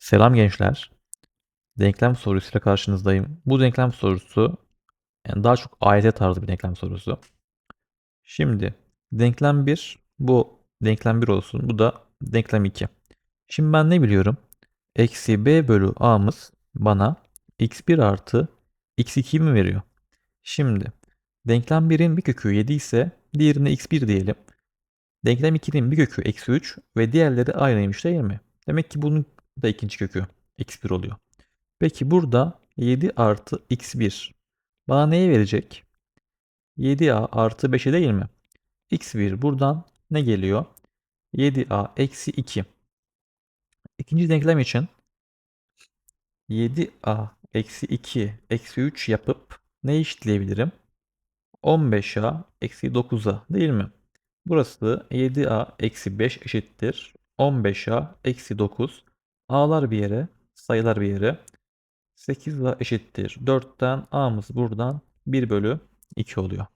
Selam gençler. Denklem sorusuyla karşınızdayım. Bu denklem sorusu yani daha çok AYT tarzı bir denklem sorusu. Şimdi denklem 1 bu denklem 1 olsun. Bu da denklem 2. Şimdi ben ne biliyorum? Eksi b bölü a'mız bana x1 artı x2 mi veriyor? Şimdi denklem 1'in bir kökü 7 ise diğerine x1 diyelim. Denklem 2'nin bir kökü eksi 3 ve diğerleri aynıymış değil mi? Demek ki bunun da ikinci kökü x1 oluyor. Peki burada 7 artı x1 bana neyi verecek? 7a artı 5'e değil mi? x1 buradan ne geliyor? 7a eksi 2. İkinci denklem için 7a eksi 2 eksi 3 yapıp ne eşitleyebilirim? 15a eksi 9'a değil mi? Burası 7a eksi 5 eşittir. 15a eksi 9. A'lar bir yere, sayılar bir yere. 8a eşittir. 4'ten a'mız buradan 1 bölü 2 oluyor.